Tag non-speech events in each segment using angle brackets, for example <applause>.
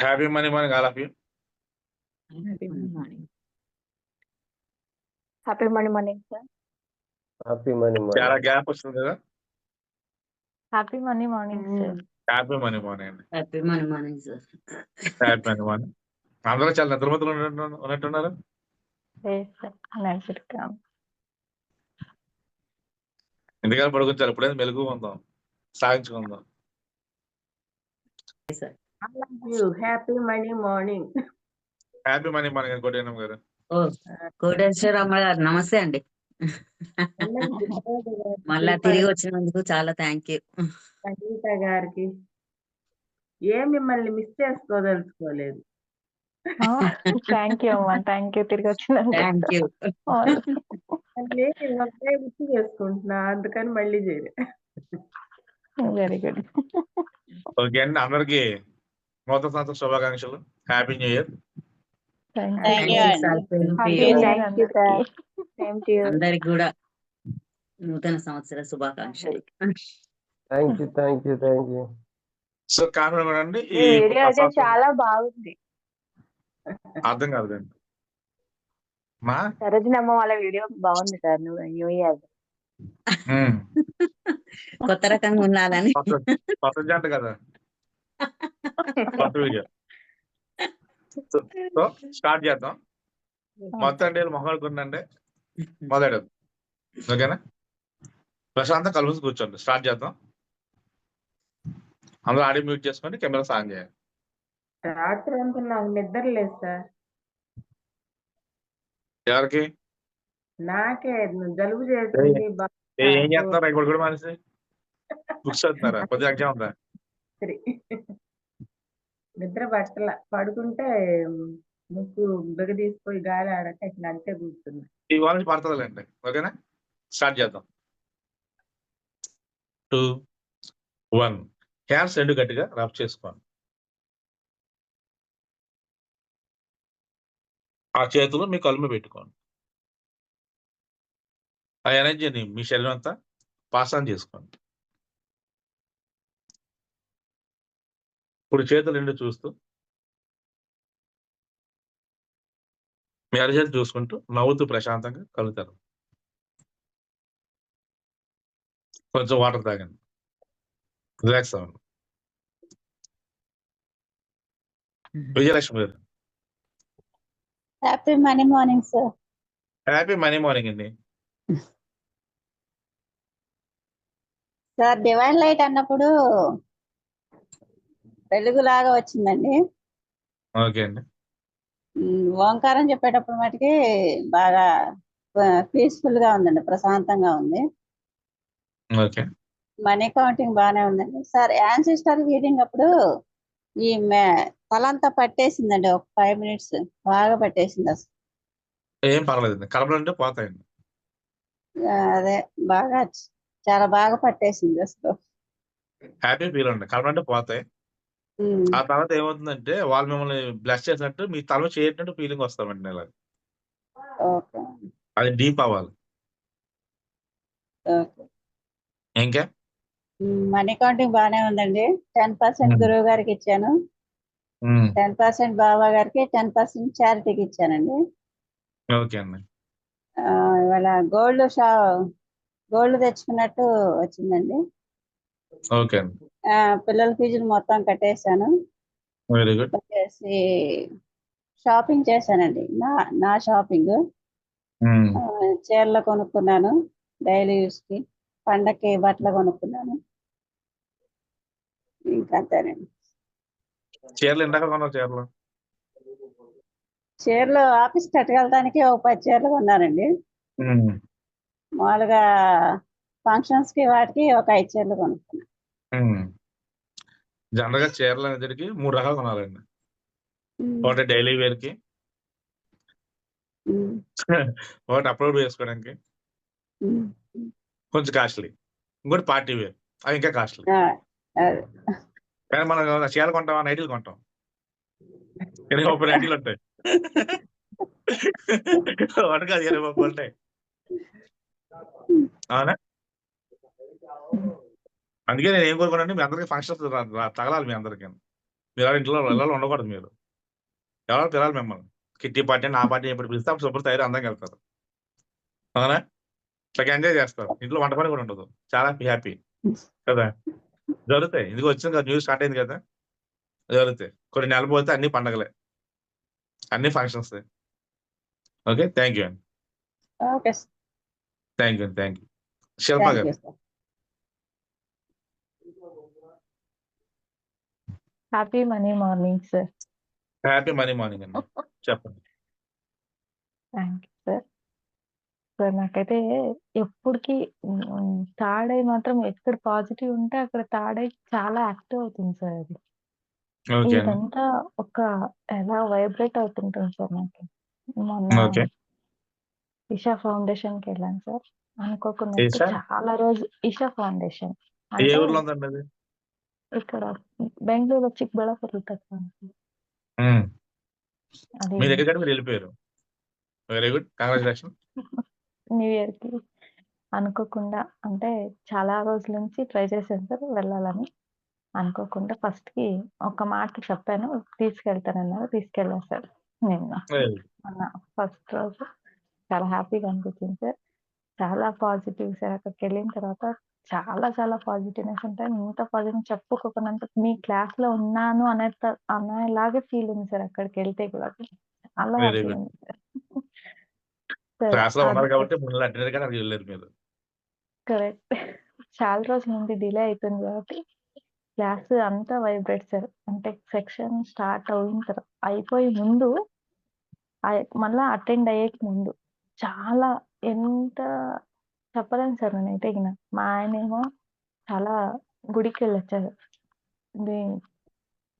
Happy money morning all of you happy money morning sir happy money చాలా gap వస్తుంది కదా? Happy money morning sir happy money morning అండి happy money morning sir happy money morning అందరూ చాలా నిద్రమతులు ఉన్నట్టు ఉన్నట్టున్నారు. ఎందుకని పడుకుంటారు ఎప్పుడైనా మెలుగు ఉందాం? సాగించుకుందాం happy money morning happy money morning కోటేనం గారు. ఓ కోటేశ్వరమ్మ గారు నమస్తే అండి. మళ్ళా తిరిగి వచ్చినందుకు చాలా థ్యాంక్ యూ సంగీత గారికి. ఏ మిమ్మల్ని మిస్ చేసుకోదలుచుకోలేదు. థ్యాంక్ యూ అమ్మా. థ్యాంక్ యూ తిరిగి వచ్చినందుకు. థ్యాంక్ యూ మళ్ళీ గుర్తు చేసుకుంటున్నా అందుకని మళ్ళీ చేయలే. వెరీ గుడ్ ఓకే అండి అందరికి నూతన సంవత్సర శుభాకాంక్షలు హ్యాపీ న్యూ ఇయర్ అందరికి కూడా నూతన సంవత్సర శుభాకాంక్షలు. Thank you thank you thank you so కారణం అండి చాలా బాగుంది. అర్థం కాదండి మా? సరోజనమ్మ వాళ్ళ వీడియో బాగుంది సార్ నువ్వు న్యూ ఇయర్. కొత్త రకంగా ఉండాలని. కొత్త జంట కదా. సో స్టార్ట్ చేద్దాం. మొత్తం అంటే మొహాడుకుందండి మొదలెడదు. ఓకేనా? ప్రశాంతం కలుసి కూర్చోండి. స్టార్ట్ చేద్దాం. అందరూ ఆడియో మ్యూట్ చేసుకొని కెమెరా సాన్ చేయాలి రాత్రి అంతా నాకు నిద్ర లేదు సార్. ఎవరికి? నాకే జలుబు బాగా ఏ, చేస్తున్నారు? ఇక్కడ కూడా మనిషి? బుక్స్ చదువుతున్నారా? కొద్దిగా ఎగ్జామ్ ఉందా. నిద్ర పట్టల పడుకుంటే ముక్కు బిగదీసిపోయి గాలి ఆడక ఇట్లా అంతే కూర్చున్నా. ఈ నుంచి పడుతుందిలేండి ఓకేనా? స్టార్ట్ చేద్దాం. టూ వన్ హ్యాండ్స్ రెండు గట్టిగా రబ్ చేసుకోండి. ఆ చేతులు మీ కలుమ పెట్టుకోండి. ఆ ఎనర్జీని మీ శరీరం అంతా పాస్ ఆన్ చేసుకోండి. ఇప్పుడు చేతులు రెండు చూస్తూ మీ అరిచేతులు చూసుకుంటూ నవ్వుతూ ప్రశాంతంగా కలుగుతారు. కొంచెం వాటర్ తాగండి. రిలాక్స్ అవ్వండి. విజయలక్ష్మి గారు. Happy money morning sir happy money morning అండి. సార్ డివైన్ లైట్ అన్నప్పుడు వెలుగులాగా వచ్చిందండి. ఓకే అండి. ఓంకారం చెప్పేటప్పుడు మటుకి బాగా పీస్ఫుల్గా ఉందండి ప్రశాంతంగా ఉంది. ఓకే. మనీ కౌంటింగ్ బాగానే ఉందండి. సార్ యాన్సిస్టర్ రీడింగ్ అప్పుడు ఈ తలంతా పట్టేసిందండి ఒక ఫైవ్ మినిట్స్ బాగా పట్టేసింది అసలు. ఏం పోతాయండి. అదే బాగా చాలా బాగా పట్టేసింది అసలు. హ్యాపీ ఫీల్ అండి పోతాయి. ఆ తర్వాత ఏమవుతుందంటే వాళ్ళు మిమ్మల్ని బ్లెస్ చేసినట్టు మీ తల చేయట్టు ఫీలింగ్ వస్తామండి ఓకే. అది డీప్ అవ్వాలి. ఇంకా? మనీ కౌంటింగ్ బాగానే ఉందండి. Ten percent. గురువు గారికి ఇచ్చాను. టెన్ పర్సెంట్ బాబా గారికి టెన్ పర్సెంట్ చారిటీకి ఇచ్చానండి. ఓకే అండి. ఇవాళ గోల్డ్ షా గోల్డ్ తెచ్చుకున్నట్టు వచ్చిందండి. ఓకే. పిల్లల ఫీజులు మొత్తం కట్టేశాను. Very good. కట్టేసి షాపింగ్ చేశానండి. నా నా షాపింగ్. చీరలు కొనుక్కున్నాను డైలీ యూస్కి. పండక్కి బట్టలు కొనుక్కున్నాను. ఇంకా అంతేనండి. చీరలు ఎందాక కొన్నారు చీరలు? చీరలు ఆఫీస్ కట్టుకెళ్ళడానికి ఒక పది చీరలు కొన్నానండి. మామూలుగా ఫంక్షన్స్కి వాటికి ఒక ఐదు చీరలు కొనుక్కున్నాను ఉమ్. జనరల్గా చీరలు అనేసరికి మూడు రకాలు కొనాలండి. ఒకటి డైలీ వేర్కి ఒకటి అప్లోడ్ వేసుకోవడానికి ఉమ్, కొంచెం కాస్ట్లీ. ఇంకోటి పార్టీ వేర్. అవి ఇంకా కాస్ట్లీ. కానీ మనం చీరలు కొంటాం నైటీలు కొంటాం. ఇరవై ముప్పై నైటీలు ఉంటాయి. ఒకటి కాదు ఇరవై ముప్పై ఉంటాయి. అవునా? అందుకే నేను ఏం కోరుకున్నాను మీ అందరికి ఫంక్షన్స్ తగలాలి మీ అందరికి. మీరు ఇంట్లో ఇళ్ళలో ఉండకూడదు మీరు. ఎవరో పిల్లలు మిమ్మల్ని. కిట్టి పార్టీ నా పార్టీ ఎప్పుడు పిలిస్తే అప్పుడు శుభ్రత తయారు అందంగా వెళ్తారు అవునా? ఇట్లా ఎంజాయ్ చేస్తారు. ఇంట్లో వంట పని కూడా ఉండదు. చాలా హ్యాపీ కదా? జరుగుతాయి. ఇది వచ్చింది కదా న్యూస్ స్టార్ట్ అయింది కదా? జరుగుతాయి. కొన్ని నెలలు పోతే అన్ని పండగలే. అన్ని ఫంక్షన్స్ ఓకే? థ్యాంక్ యూ అండి thank you thank you Shilpa గారు you sir happy money morning sir happy money morning అండి చెప్పండి. థ్యాంక్ యూ సార్ సార్ నాకైతే ఎప్పటికీ థర్డ్ ఐ మాత్రం ఎక్కడ పాజిటివ్ ఉంటే అక్కడ థర్డ్ ఐ చాలా యాక్టివ్ అవుతుంది సార్ అది. ఇదంతా ఒక ఎలా వైబ్రేట్ అవుతుంటుంది సార్ నాకు. మొన్న ఇషా ఫౌండేషన్కి వెళ్ళాను సార్ అనుకోకుండా? చాలా రోజు ఇషా ఫౌండేషన్ ఇక్కడ బెంగళూరు చిక్బళ్ళాపూర్ ఉంటుంది. అది మీ దగ్గర మీరు వెళ్ళిపోయారు. Very good congratulation? <laughs> న్యూ ఇయర్కి అనుకోకుండా అంటే చాలా రోజుల నుంచి ట్రై చేశాను సార్ వెళ్ళాలని. అనుకోకుండా ఫస్ట్కి ఒక మాట చెప్పాను తీసుకెళ్తానన్నారు తీసుకెళ్ళాను సార్ నిన్న. ఫస్ట్ రోజు. చాలా హ్యాపీగా అనిపించింది సార్. చాలా పాజిటివ్ సార్ అక్కడికి వెళ్ళిన తర్వాత చాలా చాలా పాజిటివ్నెస్ ఉంటాయి. ఇంత పాజిటివ్ చెప్పుకోకున్నంత మీ క్లాస్లో ఉన్నాను అనే అనేలాగే ఫీల్ ఉంది సార్ అక్కడికి వెళ్తే కూడా. Happy good. ఉంది సార్. ఉన్నారు అది- కాబట్టి అక్కడికి మీరు. కరెక్ట్ చాలా రోజుల నుండి డిలే అవుతుంది కాబట్టి క్లాస్ అంతా వైబ్రేట్ సార్. అంటే సెక్షన్ స్టార్ట్ అయిన తర్వాత అయిపోయే ముందు అయ్- మళ్ళా అటెండ్ అయ్యే ముందు. చాలా ఎంత చెప్పలేను సార్ నేనైతే గిన మా ఆయన ఏమో చాలా గుడికి వెళ్ళొచ్చారు ఇది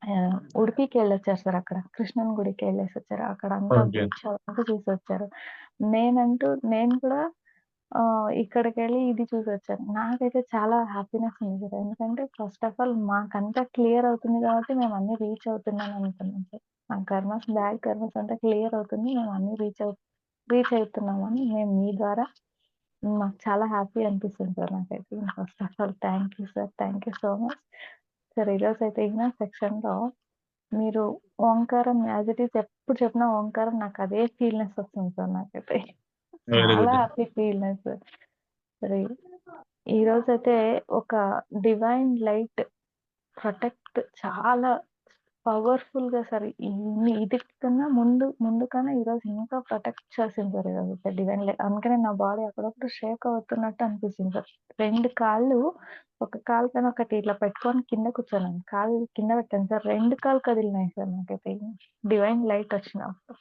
ఆ, ఉడిపికి వెళ్ళొచ్చారు సార్ అక్కడ. కృష్ణన్ గుడికి వెళ్ళేసి వచ్చారు. అక్కడ అంతా చూసి వచ్చారు నేనంటూ నేను కూడా ఆ ఇక్కడికి వెళ్ళి ఇది చూసి వచ్చాను నాకైతే చాలా హ్యాపీనెస్ ఉంది సార్. ఎందుకంటే ఫస్ట్ ఆఫ్ ఆల్ మాకంతా క్లియర్ అవుతుంది కాబట్టి మేము అన్ని రీచ్ అవుతున్నాం అనుకున్నాం సార్. మా కర్మస్ బ్యాడ్ కర్మస్ అంతా క్లియర్ అవుతుంది. మేము అన్ని రీచ్ అవు రీచ్ అవుతున్నామని మేము మీ ద్వారా మాకు చాలా హ్యాపీ అనిపిస్తుంది సార్ నాకైతే first of all thank you sir thank you so much sir ఈరోజు అయితే ఇన్న సెక్షన్లో మీరు ఓంకారం యాజ్ ఇట్ ఈస్ ఎప్పుడు చెప్పినా ఓంకారం నాకు అదే ఫీల్నెస్ వస్తుంది సార్ నాకైతే. చాలా హ్యాపీ ఫీల్నెస్ సరే ఈ రోజు అయితే ఒక డివైన్ లైట్ ప్రొటెక్ట్ చాలా పవర్ఫుల్గా సార్ ఇన్ని ఇది కన్నా ముందు ముందు కన్నా ఈ రోజు ఇంకా ప్రొటెక్ట్ చేసింది సార్ ఈరోజు డివైన్ లైట్ అందుకనే నా బాడీ అప్పుడప్పుడు షేక్ అవుతున్నట్టు అనిపిస్తుంది. సార్ రెండు కాళ్ళు ఒక కాలు పైన ఒకటి ఇట్లా పెట్టుకొని కింద కూర్చోను కాలు కింద పెట్టాను సార్. రెండు కాళ్ళు కదిలినాయి సార్ నాకైతే. డివైన్ లైట్ వచ్చినప్పుడు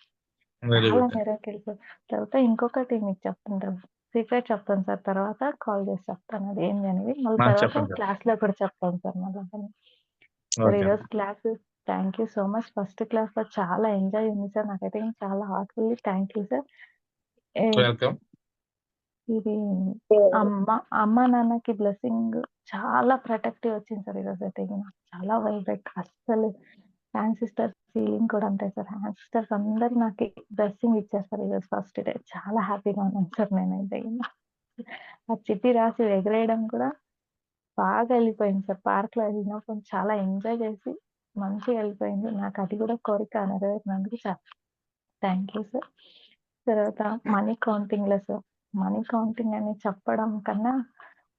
వెరీ చాలా గుడ్. మెరకిల్ సార్ తర్వాత ఇంకొకటి మీకు చెప్తుంటాను సీక్రెట్ చెప్తాను సార్. తర్వాత కాల్ చేసి చెప్తాను. అది ఏంటి అనేది. మళ్ళీ ఆ, తర్వాత చెప్పండి సార్. క్లాస్లో కూడా చెప్తాను సార్ మళ్ళీ. సార్ ఓకే ఈరోజు class thank you so much first క్లాస్లో చాలా ఎంజాయ్ ఉంది సార్ నాకైతే చాలా heartfully thank you sir welcome ఇది అమ్మ అమ్మ నాన్నకి బ్లెస్సింగ్ చాలా ప్రొటెక్టివ్ వచ్చింది సార్ ఈరోజు అయితే. నాకు చాలా వైబ్రేట్ అస్సలు హ్యాండ్ సిస్టర్ ఫీలింగ్ కూడా అంతే సార్ హ్యాండ్ సిస్టర్స్ అందరు నాకు బ్లెస్సింగ్ ఇచ్చారు సార్ ఈరోజు ఫస్ట్ డే చాలా హ్యాపీగా ఉన్నాను సార్ నేనైతే. ఆ చిట్టి రాసి ఎగరేయడం కూడా బాగా వెళ్ళిపోయింది సార్ పార్క్లో వెళ్ళినప్పుడు చాలా ఎంజాయ్ చేసి మంచిగా వెళ్ళిపోయింది నాకు అది కూడా కోరిక నెరవేరినందుకు సార్ థ్యాంక్ యూ సార్. తర్వాత మనీ కౌంటింగ్లో సార్. మనీ కౌంటింగ్ అని చెప్పడం కన్నా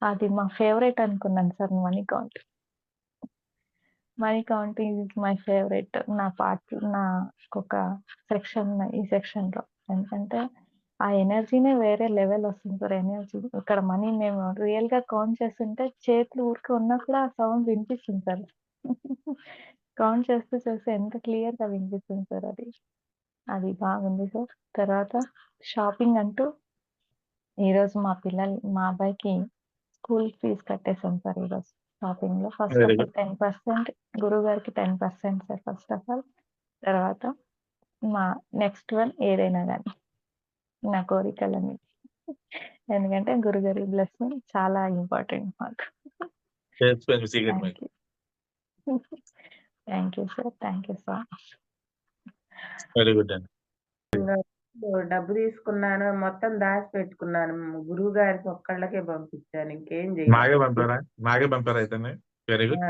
అది మా ఫేవరెట్ అనుకున్నాను sir money counting. Money counting is my favourite నా పార్ట్ నా ఒక సెక్షన్ ఈ సెక్షన్లో ఎందుకంటే ఆ ఎనర్జీనే వేరే లెవెల్ వస్తుంది సార్ ఎనర్జీ ఇక్కడ మనీ మేము రియల్గా కౌంట్ చేస్తుంటే చేతులు ఊరికే ఉన్నా కూడా ఆ సౌండ్ వినిపిస్తుంది సార్. కౌంట్ చేస్తూ చేస్తే ఎంత క్లియర్గా వినిపిస్తుంది సార్ అది? అది బాగుంది సార్. తర్వాత షాపింగ్ అంటూ ఈరోజు మా పిల్లలు మా అబ్బాయికి స్కూల్ ఫీజు కట్టేసాం సార్ ఈరోజు షాపింగ్లో first of all ten percent గురువు గారికి ten percent sir first of all తర్వాత మా నెక్స్ట్ వన్ ఏదైనా కానీ నా కోరికలని ఎందుకంటే గురుగారి బ్లెస్సింగ్ చాలా ఇంపార్టెంట్ మాకు. Thank you sir thank you so much very good అండి. డబ్బు తీసుకున్నాను మొత్తం దాచి పెట్టుకున్నాను గురువు గారికి ఒక్కళ్ళకే పంపించాను ఇంకేం నాగే పంపారా? నాగే పంపారా అయితే వెరీ గుడ్.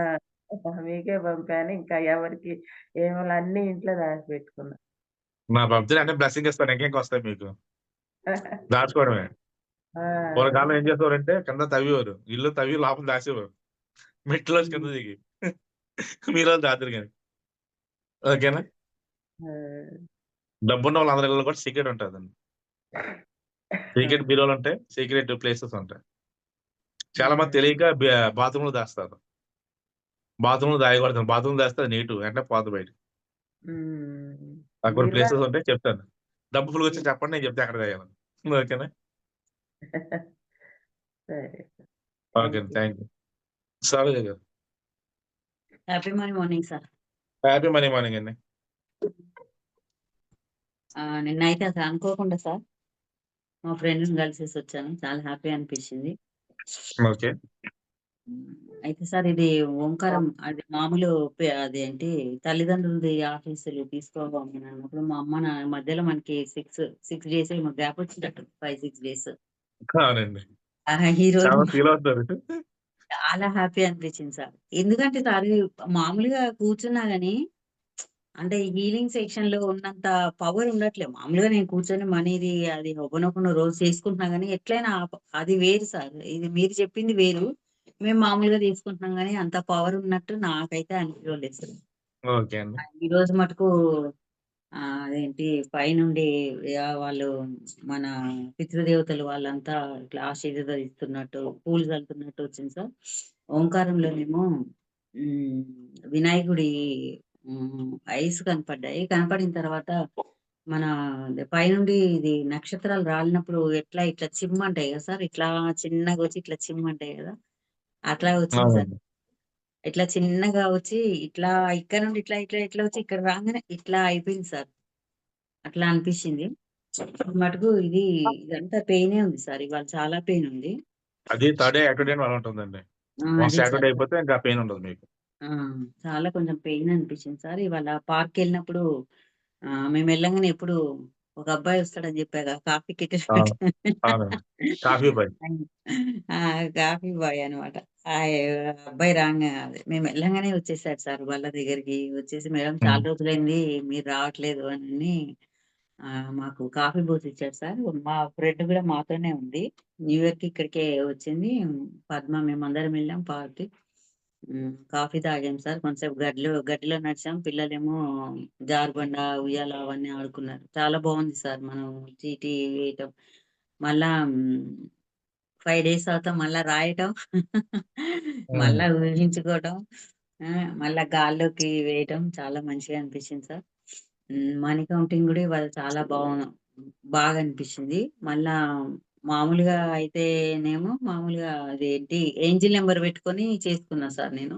మీకే పంపాను ఇంకా ఎవరికి ఏమో అన్ని ఇంట్లో దాచిపెట్టుకున్నా నా పంపితే అంటే బ్లెస్సింగ్ ఇస్తాను ఇంకేం వస్తాయి మీకు? దాచుకోవడమే. ఆ, పూర్వకాలం ఏం చేసేవారంటే కింద తవ్వేవారు ఇల్లు తవ్వి లోపల దాచేవారు. మెట్లో కింద దిగి. మీరు దాతురు కానీ. ఓకేనా? డబ్బున్న వాళ్ళందరి ఇళ్ళలో కూడా సీక్రెట్ ఉంటుందండి. సీక్రెట్ బీరోలు ఉంటాయి సీక్రెట్ ప్లేసెస్ ఉంటాయి. చాలా మంది తెలియక బాత్రూమ్లో దాస్తారు. బాత్రూమ్లో దాయకూడదు బాత్రూమ్ దాస్తే నీటు వెంటనే పోదు బయట మీలా- ప్లేసెస్ ఉంటాయి చెప్తాను. డబ్బు ఫుల్ వచ్చి చెప్పండి నేను చెప్తే అక్కడ దాయాలని ఓకేనా? <laughs> ఓకే థ్యాంక్ యూ సరే గారు. Happy morning morning sir happy money morning అండి నిన్న అయితే అసలు అనుకోకుండా సార్ మా ఫ్రెండ్ని కలిసేసి వచ్చాను. చాలా హ్యాపీ అనిపించింది. ఓకే. అయితే సార్ ఇది ఓంకారం అది మామూలు అదేంటి తల్లిదండ్రులది ఆఫీసులు తీసుకోవాలి అన్నప్పుడు మా అమ్మ నా మధ్యలో మనకి సిక్స్ సిక్స్ డేస్ గ్యాప్ వచ్చినట్టు ఫైవ్ సిక్స్ డేస్ అవునండి. ఈ రోజు చాలా హ్యాపీ అనిపించింది సార్. ఎందుకంటే సార్ మామూలుగా కూర్చున్నా గానీ అంటే హీలింగ్ సెక్షన్లో ఉన్నంత పవర్ ఉండట్లేదు మామూలుగా నేను కూర్చొని మనీది అది ఒప్పనొప్పన రోజు చేసుకుంటున్నా గానీ ఎట్లయినా అది వేరు సార్. ఇది మీరు చెప్పింది వేరు. మేము మామూలుగా తీసుకుంటున్నాం కానీ అంత పవర్ ఉన్నట్టు నాకైతే అనిపించలేదు సార్. ఈ రోజు మటుకు అదేంటి పైనుండి ఆ వాళ్ళు మన పితృదేవతలు వాళ్ళంతా ఇట్లా ఆశీర్వాదాలు ఇస్తున్నట్టు పూలు చల్లుతున్నట్టు వచ్చింది సార్. ఓంకారంలోనేమో వినాయకుడి ఐస్ కనపడ్డాయి. కనపడిన తర్వాత మన పైనుండి ఇది నక్షత్రాలు రాలినప్పుడు ఎట్లా ఇట్లా చిమ్మంటాయి కదా సార్? ఇట్లా చిన్నగా వచ్చి ఇట్లా చిమ్మంటాయి కదా? అట్లా వచ్చింది సార్. ఇట్లా చిన్నగా వచ్చి ఇట్లా ఇక్కడ నుండి ఇట్లా ఇట్లా ఇట్లా వచ్చి ఇక్కడ రాగానే ఇట్లా అయిపోయింది సార్. అట్లా అనిపించింది. మటుకు ఇది ఇదంతా పెయినే ఉంది సార్. ఇవాళ చాలా పెయిన్ ఉంది. అది థర్డ్ డే ఉంటుందండి. అయిపోతే ఇంకా పెయిన్ ఉండదు మీకు. చాలా కొంచెం పెయిన్ అనిపించింది సార్. ఇవాళ పార్క్ వెళ్ళినప్పుడు మేము వెళ్ళంగానే ఎప్పుడు ఒక అబ్బాయి వస్తాడని చెప్పాగా కాఫీ కిట్ అవును అవునండి <laughs> కాఫీ బాయ్. కాఫీ బాయ్ అనమాట ఆ అబ్బాయి రాగా అదే. మేము వెళ్ళంగానే వచ్చేసాడు సార్ వాళ్ళ దగ్గరికి. వచ్చేసి మేడం చాలా రోజులైంది మీరు రావట్లేదు అని ఆ, మాకు కాఫీ పోసి ఇచ్చాడు సార్. మా ఫ్రెండ్ కూడా మాతోనే ఉంది. న్యూ ఇయర్కి ఇక్కడికే వచ్చింది. పద్మ మేము అందరం వెళ్ళాం పార్టీ. Coffee తాగాం sir. కొంచెం గడ్డిలో గడ్డిలో నడిచాం. పిల్లలేమో జారుబండ ఉయ్యాల అవన్నీ ఆడుకున్నారు. చాలా బాగుంది సార్ మనం చీటీ వేయటం. మళ్ళా ఫైవ్ డేస్ అవుతాం మళ్ళా రాయటం. మళ్ళా ఊహించుకోవటం. మళ్ళా గాల్లోకి వేయటం. చాలా మంచిగా అనిపించింది సార్. మనీ కౌంటింగ్ కూడా ఇవాళ చాలా బాగా బాగా అనిపించింది. మళ్ళా మామూలుగా అయితేనేమో మామూలుగా అదేంటి ఏంజిల్ నెంబర్ పెట్టుకొని చేసుకున్నా సార్ నేను.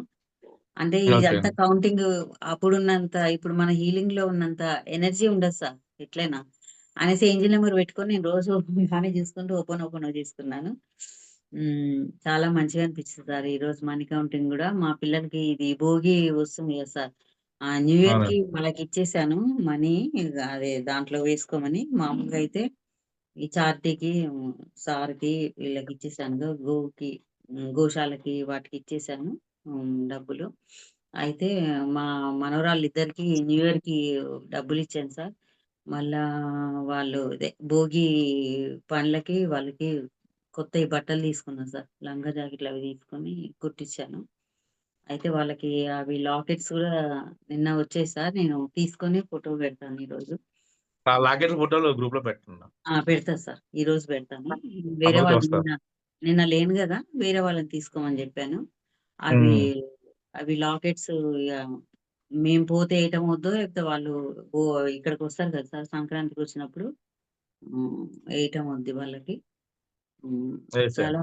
అంటే ఇదంతా కౌంటింగ్ అప్పుడున్నంత ఇప్పుడు మన హీలింగ్లో ఉన్నంత ఎనర్జీ ఉండదు సార్ ఎట్లయినా. అనేసి ఏంజిల్ నెంబర్ పెట్టుకొని నేను రోజు బాగానే చూసుకుంటూ ఓపెన్ ఓపెన్ చేసుకున్నాను. చాలా మంచిగా అనిపించింది సార్. ఈ రోజు మనీ కౌంటింగ్ కూడా మా పిల్లలకి ఇది భోగి వస్తుంది కదా సార్. ఆ న్యూ ఇయర్కి వాళ్ళకి ఇచ్చేసాను మనీ అదే దాంట్లో వేసుకోమని. మామూలుగా అయితే ఈ చార్టీకి సార్కి వీళ్ళకి ఇచ్చేసాను. గోకి గోశాలకి వాటికి ఇచ్చేసాను డబ్బులు. అయితే మా మనవరాళ్ళు ఇద్దరికి న్యూ ఇయర్కి డబ్బులు ఇచ్చాను సార్. మళ్ళా వాళ్ళు భోగి పండ్లకి వాళ్ళకి కొత్త బట్టలు తీసుకున్నాను సార్. లంగా జాకెట్లు అవి తీసుకొని కుట్టించాను అయితే వాళ్ళకి అవి లాకెట్స్ కూడా నిన్న వచ్చాయి సార్. నేను తీసుకొని ఫోటో పెడతాను ఈరోజు. లాకెట్ ఫోటోలు గ్రూప్లో పెట్టున్నా ఆ పెడతా సార్. ఈ రోజు పెడతాను వేరే వాళ్ళు నిన్న నిన్న లేను కదా వేరే వాళ్ళని తీసుకోమని చెప్పాను. అవి. అవి లాకెట్స్ ఇక మేము పోతే వేయటం వద్దో లేకపోతే వాళ్ళు ఓ ఇక్కడికి వస్తారు కదా సార్ సంక్రాంతికి వచ్చినప్పుడు. ఉమ్, వేయటం వద్దు వాళ్ళకి ఉమ్, చాలా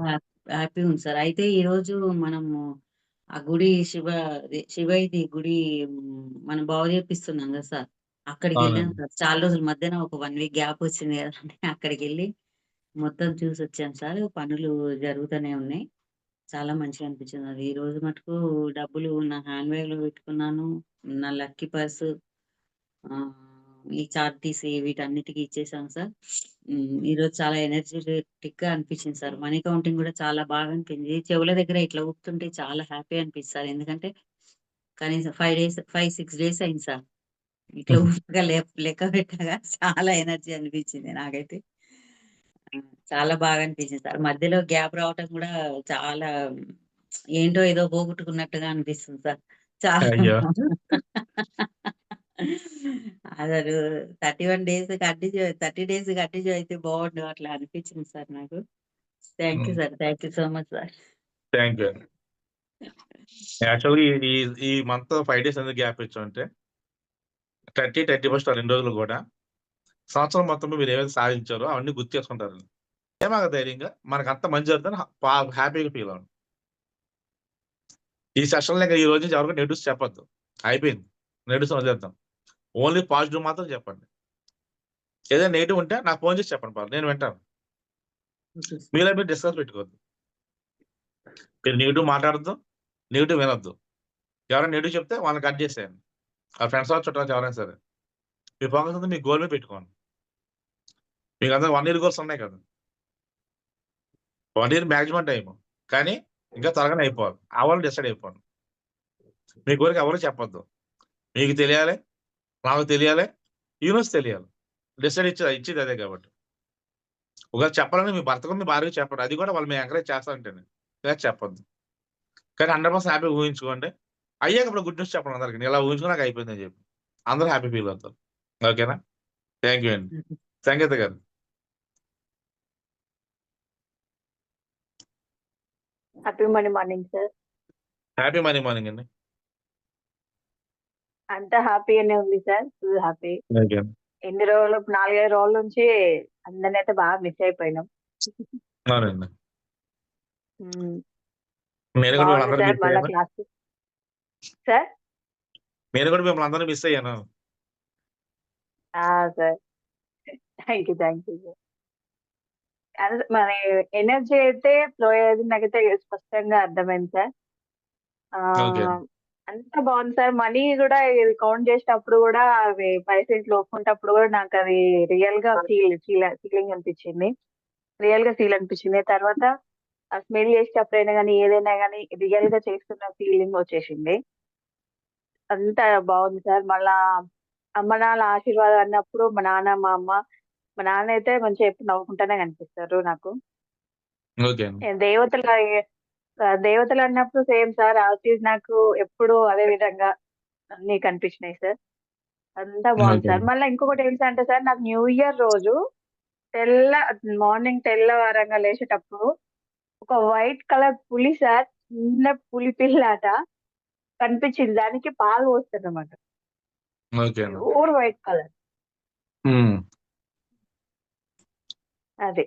హ్యాపీ ఉంది సార్. అయితే ఈ రోజు మనము ఆ గుడి శివ అదే శివైది గుడి ఉమ్, మనం బాగు చేపిస్తున్నాం కదా సార్. అక్కడికి వెళ్ళాం సార్ చాలా రోజుల మధ్యన ఒక వన్ వీక్ గ్యాప్ వచ్చింది కదండి. <laughs> అక్కడికి వెళ్ళి మొత్తం చూసి వచ్చాను సార్. పనులు జరుగుతూనే ఉన్నాయి. చాలా మంచిగా అనిపించింది అది ఈ రోజు మటుకు డబ్బులు నా హ్యాండ్ బ్యాగ్లో పెట్టుకున్నాను. నా లక్కీ పర్స్ ఈ చార్టీస్ వీటన్నిటికీ ఇచ్చేసాను సార్. ఈరోజు ఈ రోజు చాలా ఎనర్జెటిక్గా అనిపించింది సార్. మనీ కౌంటింగ్ కూడా చాలా బాగా అనిపించింది. చెవుల దగ్గర ఇట్లా ఊపుతుంటే చాలా హ్యాపీ అనిపిస్తుంది సార్. ఎందుకంటే కనీసం five days five six days అయింది సార్. ఇట్లా మ్మ్. ఊరికే లె- లెక్క పెట్టగా చాలా ఎనర్జీ అనిపించింది నాకైతే. చాలా బాగా అనిపించింది సార్. మధ్యలో గ్యాప్ రావటం కూడా చాలా ఏంటో ఏదో పోగొట్టుకున్నట్టుగా అనిపిస్తుంది సార్. చాలా అసలు thirty one days continue thirty days continue అయితే బాగుండు అట్లా అనిపించింది సార్ నాకు. Thank you. Sir. Thank you so much sir. Thank you యాక్చువల్గా ఈ ఈ మంత్ ఫైవ్ డేస్ ఎందుకు గ్యాప్ ఇచ్చామంటే థర్టీ థర్టీ ఫస్ట్ రెండు రోజులు కూడా సంవత్సరం మొత్తం మీరు ఏవైతే సాధించారో అవన్నీ గుర్తు చేసుకుంటారు. ఏమాగ ధైర్యంగా? మనకు అంత మంచి జరుగుతుంది హ్యాపీగా ఫీల్ అవ్వండి ఈ సెషన్లో ఇంకా ఈ రోజు నుంచి ఎవరికి నెగిటివ్స్ చెప్పొద్దు. అయిపోయింది. నెగిటివ్స్ వదిలేద్దాం. ఓన్లీ పాజిటివ్ మాత్రం చెప్పండి. ఏదైనా నెగిటివ్ ఉంటే నాకు ఫోన్ చేసి చెప్పండి పర్లేదు. నేను వింటాను. మీరే మీరు డిస్కస్ పెట్టుకోవద్దు. మీరు నెగిటివ్ మాట్లాడద్దు నెగిటివ్ వినొద్దు. ఎవరైనా నెగిటివ్ చెప్తే వాళ్ళని కట్ చేసేయండి. ఆ ఫ్రెండ్స్ వాళ్ళు చుట్టాలు ఎవరైనా సరే. మీ ఫోకస్ అంతా మీ గోల్ మీద పెట్టుకోండి. మీకు అందరూ వన్ ఇయర్ గోల్స్ ఉన్నాయి కదా. వన్ ఇయర్ మ్యాక్సిమం టైం కానీ ఇంకా త్వరగానే అయిపోవాలి. అవ్వాలి డిసైడ్ అయిపోండి. మీ కోరిక ఎవరు చెప్పొద్దు. మీకు తెలియాలి నాకు తెలియాలి యూనివర్స్ తెలియాలి. డిసైడ్ ఇచ్చేది ఇచ్చేది అదే కాబట్టి. ఒకవేళ చెప్పాలని మీ భర్తకు మీ భార్యకు చెప్పండి అది కూడా వాళ్ళు మేము ఎంకరేజ్ చేస్తా ఉంటాను చెప్పొద్దు. కానీ హండ్రెడ్ పర్సెంట్ హ్యాపీ ఊహించుకోండి. అయ్యాక ఇప్పుడు గుడ్ న్యూస్ చెప్పండి అందరికి నేను ఇలా ఊహించుకున్నాక అయిపోయిందని చెప్పి. అందరూ హ్యాపీ ఫీల్ అవుతారు. ఓకేనా? థ్యాంక్ యూ అండి సంగీత గారు. Happy money morning sir happy morning morning అండి అంతా హ్యాపీగానే ఉంది సార్ ఫుల్ హ్యాపీ ఎన్ని రోజులు నాలుగైదు రోజుల నుంచి అందరిని అయితే బాగా మిస్ అయిపోయినాం. నేను కూడా సార్ నేను కూడా మిమ్మల్ని అందరూ మిస్ అయ్యాను. ఆ, sir thank you thank you sir అదే మరి ఎనర్జీ అయితే ఫ్లో అయ్యేది నాకైతే స్పష్టంగా అర్థమైంది సార్ అంతా బాగుంది సార్ మనీ కూడా ఇది కౌంట్ చేసేటప్పుడు కూడా అవి పైసలు ఒప్పుకుంటప్పుడు కూడా నాకు అది రియల్గా ఫీల్ ఫీల్ ఫీలింగ్ అనిపించింది. రియల్గా ఫీల్ అనిపించింది. తర్వాత స్మెల్ చేసేటప్పుడైనా కానీ ఏదైనా కానీ రియల్గా చేస్తున్న ఫీలింగ్ వచ్చేసింది. అంతా బాగుంది సార్. మళ్ళా అమ్మ నాన్న ఆశీర్వాదం అన్నప్పుడు మా నాన్న మా అమ్మ మా నాన్న అయితే మంచిగా ఎప్పుడు నవ్వుకుంటానే కనిపిస్తారు నాకు. ఓకే దేవతల ఆ, దేవతలు అన్నప్పుడు సేమ్ సార్. ఆశీస్ నాకు ఎప్పుడు అదే విధంగా అన్ని కనిపించినాయి సార్. అంతా బాగుంది సార్. మళ్ళీ ఇంకొకటి ఏంటంటే సార్ నాకు న్యూ ఇయర్ రోజు తెల్ల మార్నింగ్ తెల్లవారంగా లేచేటప్పుడు ఒక వైట్ కలర్ పులి సార్ చిన్న పులి పిల్లాట కనిపించింది. దానికి పాలు పోస్తారు అనమాట ప్యూర్ వైట్ కలర్. అది.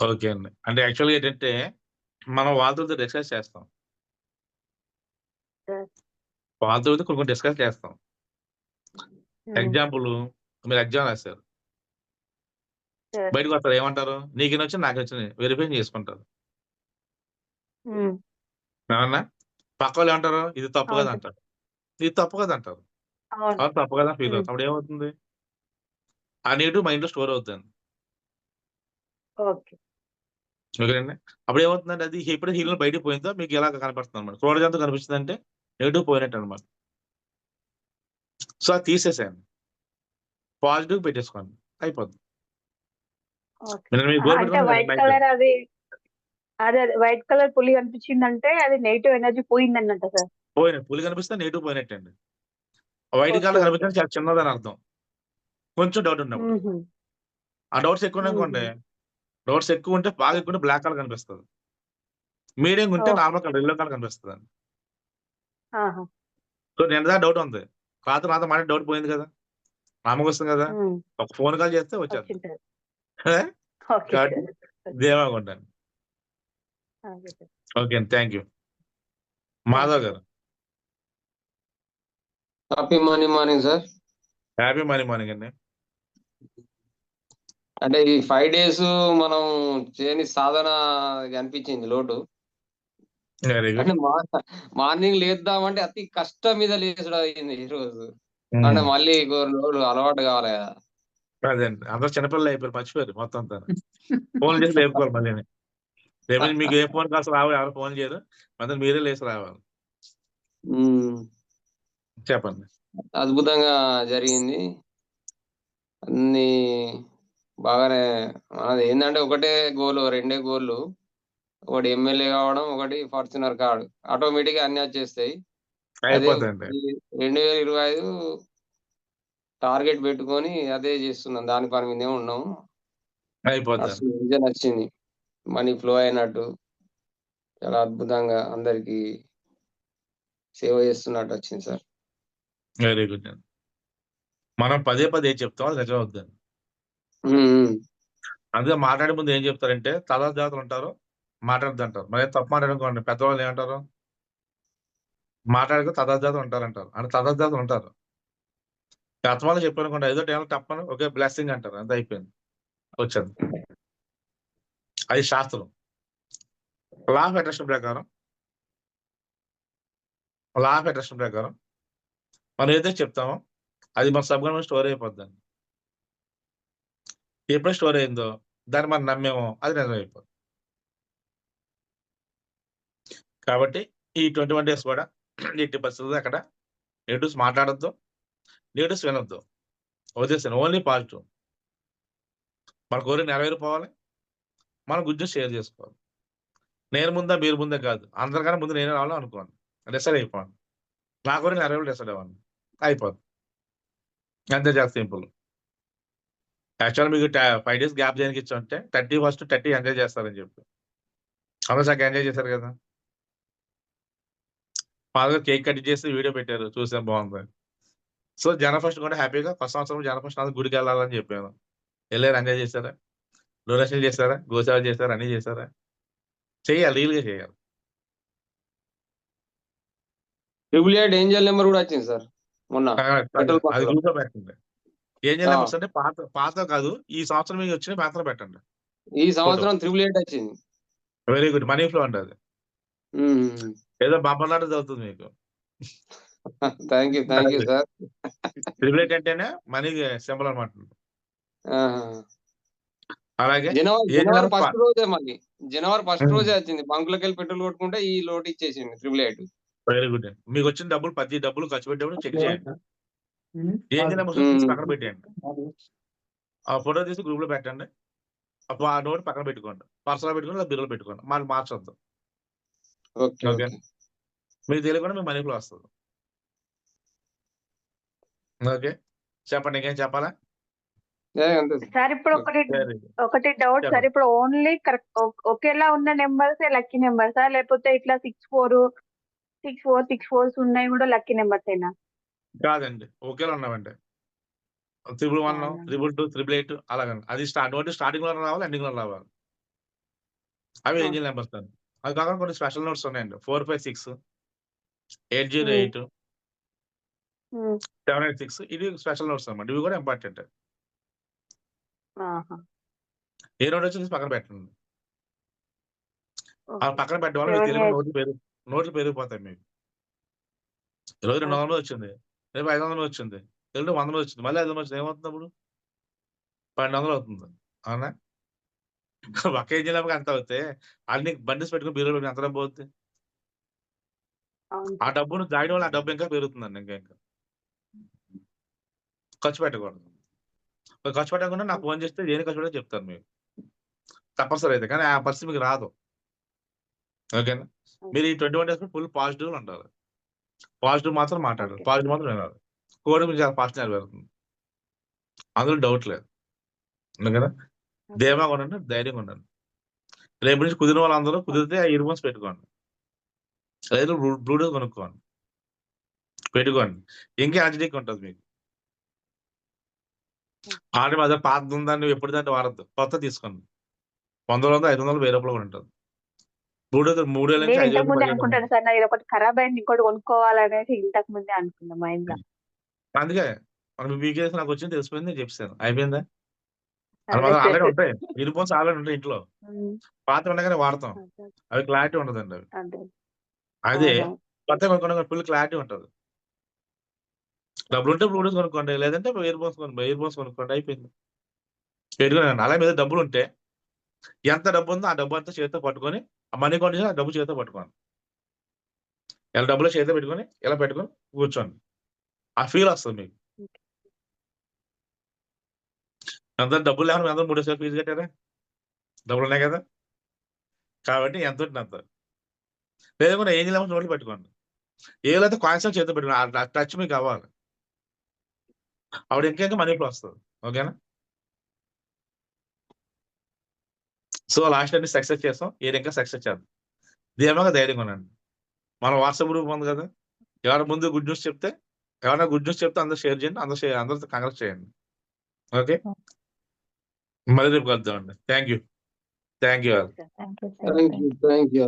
ఓకే అండి. అంటే యాక్చువల్గా ఏంటంటే మనం వాళ్ళతో డిస్కస్ చేస్తాం. వాళ్ళతో కొన్ని కొన్ని డిస్కస్ చేస్తాం. ఎగ్జాంపుల్ మీరు ఎగ్జామ్ రాశారు. బయటకు వస్తారు ఏమంటారు? నీకు నచ్చింది నాకు నచ్చింది వెరిఫై చేసుకుంటారు. ఏమన్నా? పక్క వాళ్ళు ఏమంటారు? ఇది తప్పు కదా. అంటారు. ఇది తప్పు కదా అంటారు. అవును. తప్పు కదా ఫీల్. అవుతుంది అప్పుడు ఏమవుతుంది ఆ నెగిటివ్ మైండ్లో స్టోర్ అవుతుంది. ఓకే. ఓకేనండి. అప్పుడు ఏమవుతుందంటే అది ఎప్పుడు హీల్ బయటకు పోయిందో? మీకు ఎలా కనపడుతుంది అనమాట క్రోడజంతో కనిపిస్తుంది అంటే నెగిటివ్ పోయినట్టు అనమాట సో అది తీసేసేయండి. పాజిటివ్ పెట్టేసుకోండి. అయిపోద్ది ఓకే మీరు మీ గోల్ అంటే పెట్టుకోండి వైట్ కలర్ అది అదే వైట్ కలర్ పులి కనిపించిందంటే అది నెగిటివ్ ఎనర్జీ పోయింది అన్నట్ట సార్. పోయినట్టు పులి కనిపిస్తే నెగిటివ్ పోయినట్టు అండి వైట్ కలర్. కనిపిస్తే చాలా చిన్నదని అర్థం. కొంచెం డౌట్ ఉన్నప్పుడు. ఆ డౌట్స్ ఎక్కువ అనుకోండి డౌట్స్ ఎక్కువ ఉంటే బాగా ఎక్కువ బ్లాక్ కలర్ కనిపిస్తుంది. మీడియం ఉంటే. నార్మల్ కలర్ ఎల్లో కలర్ కనిపిస్తుంది అండి. సో నేను డౌట్ ఉంది. రాత్రి నాతో మాట డౌట్ పోయింది కదా. నామకు వస్తుంది కదా. ఒక ఫోన్ కాల్ చేస్తే వచ్చేది sir okay. Thank you. Madhav గారు. Happy morning morning sir. Happy morning morning అండి. అంటే ఈ ఫైవ్ డేస్ మనం చేయని సాధన అనిపించింది లోటు. మార్నింగ్ లేద్దామంటే అతి కష్టం మీద లేచడం అయింది ఈ రోజు. అంటే మళ్ళీ రోజులు అలవాటు కావాలి కదా. అదే అండి. అందరూ చిన్నపిల్లలు అయిపోయారు మర్చిపోయారు మొత్తం అంతా. ఫోన్ చేసి లేపుకోవాలి మళ్ళీ రేపు మీకు ఏ ఫోన్ కాల్స్ రావు ఎవరు ఫోన్ చేయరు. మొత్తం మీరే లేచి రావాలి. చెప్పండి. అద్భుతంగా జరిగింది. అన్ని బాగానే మనది ఏంటంటే ఒకటే గోల్ రెండే గోళ్ళు. ఒకటి ఎమ్మెల్యే కావడం ఒకటి ఫార్చునర్ కావడం ఆటోమేటిక్ అన్ని వచ్చేస్తాయి. రెండు వేల ఇరవై ఐదు టార్గెట్ పెట్టుకొని అదే చేస్తున్నాం. దాని పని మీదే ఉన్నాం. నిజం నచ్చింది. మనీ ఫ్లో అయినట్టు చాలా అద్భుతంగా అందరికి సేవ చేస్తున్నట్టు వచ్చింది సార్. Very good. మనం పదే పదే చెప్తాం అది నిజం అవుతుంది అందుకే మాట్లాడే ముందు ఏం చెప్తారంటే తల జాతులు ఉంటారు మాట్లాడద్దు అంటారు మరి తప్పు మాట్లాడుకోండి పెద్దవాళ్ళు ఏమంటారు? మాట్లాడక తదాజాతులు ఉంటారు అంటారు అంటే తదాజాతులు ఉంటారు గతమాలు చెప్పానుకోండి ఏదో టైంలో తప్పను ఒకే బ్లెస్సింగ్ అంటారు అంత అయిపోయింది వచ్చింది. అది శాస్త్రం. లా ఆఫ్ అట్రాక్షన్ ప్రకారం లా ఆఫ్ అట్రాక్షన్ ప్రకారం మనం ఏదైతే చెప్తామో అది మన సబ్గా స్టోర్ అయిపోద్ది ఎప్పుడు స్టోర్ అయిందో దాన్ని మనం నమ్మేమో అది నిజం కాబట్టి ఈ ట్వంటీ వన్ డేస్ కూడా ఎట్టి పరిస్థితుల్లో అక్కడ ఎటు మాట్లాడద్దు. నెగిటివ్స్ వినొద్దు. వదిలేసాను ఓన్లీ పాజిటివ్ మన కోరిక నెరవేరిపోవాలి మన గుడ్ న్యూస్ షేర్ చేసుకోవాలి. నేను ముందా మీరు ముందే కాదు. అందరికన్నా ముందు నేనే రావాలని అనుకోండి డిసైడ్ అయిపోండి నా కోరిక నెరవేరు డిసైడ్ అవ్వండి అయిపోద్ది అంతే చాలా సింపుల్. యాక్చువల్ మీకు ఫైవ్ డేస్ గ్యాప్ దేనికి ఇచ్చామంటే థర్టీ ఫస్ట్ థర్టీ ఎంజాయ్ చేస్తారని చెప్పి. అందరూ సార్ ఎంజాయ్ చేశారు కదా. బాగా కేక్ కట్ చేసి వీడియో పెట్టారు. చూసాం బాగుంది. సో జన ఫస్ట్ కూడా హ్యాపీగా కొత్త సంవత్సరం జన ఫస్ట్ అందరూ గుడికి వెళ్ళాలని చెప్పాను. వెళ్ళారు ఎంజాయ్ చేశారా? డొనేషన్ చేశారా? గోసేవ చేశారా? అన్ని చేశారా? చేయాలి రీల్గా చేయాలి. ట్రిపుల్ ఎయిట్ ఏంజల్ నెంబర్ కూడా వచ్చింది సార్ మొన్న. అది. గ్రూప్ పెట్టండి. ఏం చేయాలి అంటే పాత పాత కాదు ఈ సంవత్సరం మీకు వచ్చిన పాత్ర పెట్టండి. ఈ సంవత్సరం త్రిపుల్ ఎయిట్ వచ్చింది. వెరీ గుడ్ మనీ ఫ్లో అంటే అది. ఏదో బంపర్ చదువుతుంది మీకు. Thank you thank you sir triplet అంటేనే మనీ సింబల్ అనమాట అలాగే జనవరి ఫస్ట్ రోజే మళ్ళీ జనవరి ఫస్ట్ Hmm. రోజే వచ్చింది. బంకులోకి వెళ్ళి పెట్రోల్ కొట్టుకుంటే ఈ లోటు ఇచ్చేసింది త్రిపుల్ ఎయిట్ వెరీ గుడ్ అండి మీకు వచ్చిన డబ్బులు పది డబ్బులు ఖర్చు పెట్టేప్పుడు చెక్ చేయండి. ఏం చేయాలి మ్మ్. పక్కన పెట్టేయండి. ఆ ఫోటో తీసి గ్రూప్లో పెట్టండి. అప్పుడు ఆ నోట్ పక్కన పెట్టుకోండి. పర్సనల్ పెట్టుకోండి లేదా బిర్రలో పెట్టుకోండి. మళ్ళీ మార్చొద్దు. Okay okay. ఓకే మీకు తెలియకుండా మీ మనీ ఫ్లో వస్తుంది. ఓకే. చెప్పండి ఇంకేం చెప్పాలా? సార్. ఇప్పుడు ఒకటి ఒకటి డౌట్ సార్. ఇప్పుడు ఓన్లీ కరెక్ట్ ఒకేలా ఉన్న నెంబర్స్ లక్కీ నెంబర్సా లేకపోతే ఇట్లా six four six four six fours ఉన్నాయి కూడా లక్కీ నెంబర్స్ ఏనా? కాదండి. ఒకేలా ఉన్నామండి triple one. Triple two triple eight అలాగండి అది స్టార్ట్ నోట్ స్టార్టింగ్లో రావాలి ఎండింగ్లో రావాలి. అవి. ఏంజిల్ నెంబర్స్ అది కాకుండా కొన్ని స్పెషల్ నోట్స్ ఉన్నాయండి. Four five six eight zero. Eight seven eight six ఇది స్పెషల్ నోట్స్ అన్నమాట. ఇవి కూడా ఇంపార్టెంట్. ఏ నోట్ వచ్చి పక్కన పెట్టండి. ఆ. పక్కన పెట్టడం వల్ల మీకు eight. నోట్లు పెరుగు నోట్లు పెరిగిపోతాయి మీకు. ఈరోజు రెండు వందలు వచ్చింది. రేపు ఐదు వందలు వచ్చింది. ఎల్లుండి వందలు వచ్చింది. మళ్ళీ ఐదు వందలు వచ్చింది. ఏమవుతుంది అప్పుడు? పన్నెండు వందలు అవుతుంది. అవునా? ఒక్క ఏం చేయాలి అంత అవుతే అన్ని బండిస్ పెట్టుకుని బీరులో పెట్టుకుని ఎంత డబ్బు అవుతుంది ఆ డబ్బును దాయడం వల్ల ఆ డబ్బు ఇంకా పెరుగుతుందండి ఇంకా ఇంకా. ఖర్చు పెట్టకూడదు. ఖర్చు పెట్టకుండా నాకు ఫోన్ చేస్తే దేని ఖర్చు చెప్తాను మీకు తప్పనిసరి అయితే కానీ ఆ పరిస్థితి మీకు రాదు. ఓకేనా? మీరు ఈ twenty one days full positive అంటారు పాజిటివ్ మాత్రం మాట్లాడాలి. Okay. పాజిటివ్ మాత్రం వినాలి. కోడి మీకు చాలా ఫాస్ట్ నెరవేరుతుంది. అందులో డౌట్ లేదు. కదా ధీమాగా ఉండండి ధైర్యంగా ఉండండి. రేపు నుంచి కుదిరిన వాళ్ళందరూ కుదిరితే ఆ ఇయర్ ఫోన్స్ పెట్టుకోండి. లేదు బ్లూటూత్ కొనుక్కోండి. పెట్టుకోండి. ఇంకా ఎనర్జెటిక్ ఉంటుంది మీకు. ఆల్రెడీ అదే పాత ఉందని నువ్వు ఎప్పుడు దాన్ని వాడద్దు. కొత్త తీసుకోండి వంద వందలు ఐదు వందలు వెయ్యి రూపాయలు కూడా ఉంటుంది నుంచి ఐదు ఇంతకు ముందే వేలు అనుకుంటాను సార్ నాది ఒకటి ఖరాబ్ అయింది ఇంకోటి కొనుక్కోవాలనేసి ఇంతకు ముందే అనుకున్నా మైండ్లో అందుకే మనం వీకేస్ నాకు వచ్చింది తెలిసిపోయింది నేను చెప్పాను అయిపోయిందా? ఆల్రెడీ. ఉంటాయి. ఇయర్ ఫోన్స్ ఆల్రెడీ ఉంటాయి ఇంట్లో. పాత ఉండగానే వాడతాం. అదే, అవి క్లారిటీ ఉండదండి అవి. అదే. కొత్త కొనుక్కున్న ఫుల్ క్లారిటీ ఉంటుంది. డబ్బులు ఉంటే బ్లూటూత్ కొనుక్కోండి లేదంటే ఇయర్ ఫోన్స్ కొనుక్కో ఇయర్ ఫోన్స్ కొనుక్కోండి అయిపోయింది. పెట్టుకున్నాను అలా మీద డబ్బులు ఉంటే ఎంత డబ్బు ఉందో ఆ డబ్బు అంతా చేతితో పట్టుకొని ఆ మనీ కౌంట్ ఆ డబ్బు చేతితో పట్టుకోండి ఇలా డబ్బులు చేతితో పెట్టుకొని ఇలా పెట్టుకొని కూర్చోండి. ఆ ఫీల్ వస్తుంది మీకు. ఎంత డబ్బులు లేకుండా ఎంత మూడు సేపు ఫీజు కట్టారా? డబ్బులు ఉన్నాయి కదా. కాబట్టి ఎంత ఉంటుంది అంత. కూడా ఏం లేకుండా నోట్లు పెట్టుకోండి. ఏదైతే కాన్సెప్ట్ చేతితో పెట్టుకోండి ఆ టచ్ మీకు అవ్వాలి ఆవిడ ఇంకా ఇంకా మనీ ఇప్పుడు వస్తుంది? ఓకేనా? సో లాస్ట్ అన్ని సక్సెస్ చేస్తాం. ఏది ఇంకా సక్సెస్ చేద్దాం? ధీమంగా ధైర్యంగా ఉండండి. మన వాట్సాప్ గ్రూప్ ఉంది కదా? ఎవరి ముందు గుడ్ న్యూస్ చెప్తే ఎవరైనా గుడ్ న్యూస్ చెప్తే అందరూ షేర్ చేయండి అందరూ షేర్ అందరితో కంగ్రెస్ చేయండి. ఓకే? మళ్ళీ రేపు కలుద్దామండి thank you. Thank you thank you thank you. Thank you.